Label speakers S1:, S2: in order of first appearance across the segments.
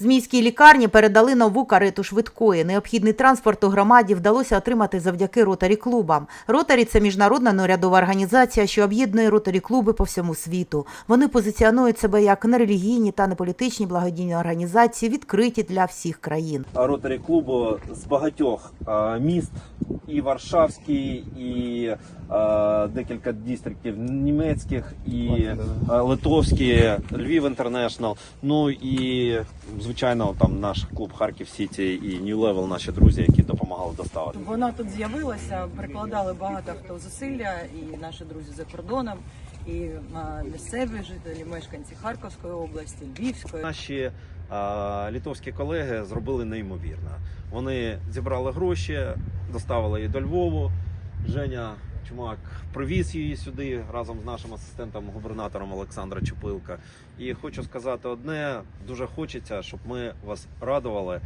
S1: Змійській лікарні передали нову карету швидкої. Необхідний транспорт у громаді вдалося отримати завдяки ротарі клубам. Ротарі це міжнародна неурядова організація, що об'єднує ротарі клуби по всьому світу. Вони позиціонують себе як нерелігійні та неполітичні благодійні організації, відкриті для всіх країн.
S2: ротарі клубу з багатьох міст, і Варшавський, і е, декілька дистріктів німецьких, і е, литовські, Львів Інтернешнл. Ну і звичайно, там наш клуб Харків Сіті і New Level, наші друзі, які допомагали доставити.
S3: Вона тут з'явилася, прикладали багато хто зусилля, і наші друзі за кордоном, і місцеві жителі, мешканці Харківської області, Львівської.
S2: Наші е, літовські колеги зробили неймовірно. Вони зібрали гроші, доставили її до Львову. Женя Чумак привіз її сюди разом з нашим асистентом губернатором Олександра Чупилка. І хочу сказати одне: дуже хочеться, щоб ми вас радували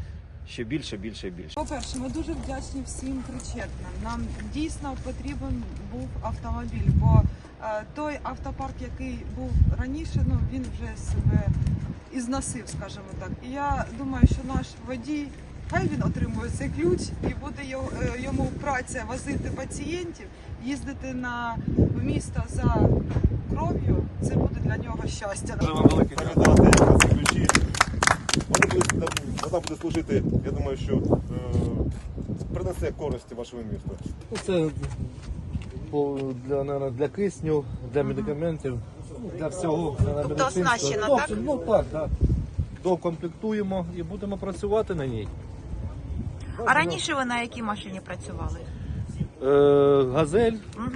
S2: ще більше, більше більше.
S4: По-перше, ми дуже вдячні всім причетним. Нам дійсно потрібен був автомобіль, бо той автопарк, який був раніше, ну він вже себе і зносив, скажімо так. І я думаю, що наш водій, хай він отримує цей ключ і буде його, е, йому праця возити пацієнтів, їздити на місто за кров'ю. Це буде для нього щастя.
S5: Дуже вам велике передати ці ключі. Вони будуть, вона буде служити, я думаю, що е, принесе користі вашому місту.
S6: Ну, Це для, наверно, для кисню, для медикаментів, для всього. Тобто
S7: оснащена, так?
S6: Ну так, так. Докомплектуємо і будемо працювати на ній.
S7: А раніше ви на якій машині працювали?
S6: Е, газель.
S7: Угу.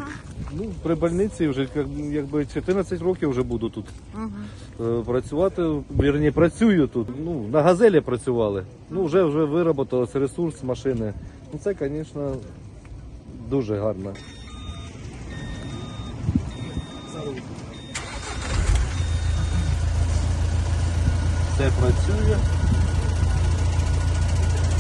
S6: Ну, при больниці вже як- якби 14 років вже буду тут
S7: Угу.
S6: е, працювати. Вірні, працюю тут. Ну, на газелі працювали. Ну, вже вже вироботався ресурс машини. Ну, це, звісно, дуже гарно. Все працює.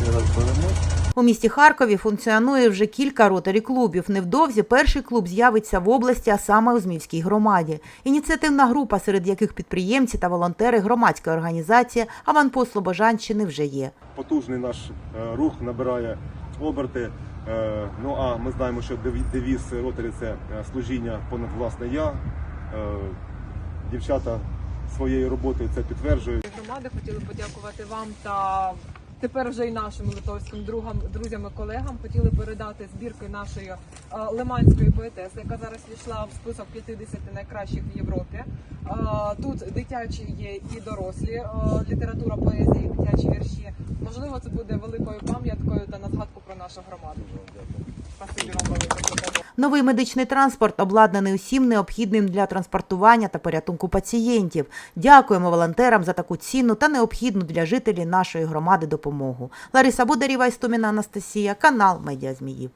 S6: Беремо.
S1: У місті Харкові функціонує вже кілька ротарі клубів. Невдовзі перший клуб з'явиться в області, а саме у Змівській громаді. Ініціативна група, серед яких підприємці та волонтери громадської організації Аванпост Слобожанщини вже є.
S5: Потужний наш е, рух набирає оберти. Е, ну а ми знаємо, що деві- девіз ротарі це е, служіння понад власне я. Е, дівчата своєю роботою це підтверджують.
S4: громади хотіли подякувати вам та тепер вже й нашим литовським другам, друзям і колегам. Хотіли передати збірки нашої е, лиманської поетеси, яка зараз війшла в список 50 найкращих в Європі. Е, Тут дитячі є і дорослі е, література, поезія, дитячі вірші. Можливо, це буде великою пам'яткою та на згадку про нашу громаду.
S1: Новий медичний транспорт обладнаний усім необхідним для транспортування та порятунку пацієнтів. Дякуємо волонтерам за таку цінну та необхідну для жителів нашої громади допомогу. Лариса Бударєва, Істоміна Анастасія, канал Медіа Зміїв.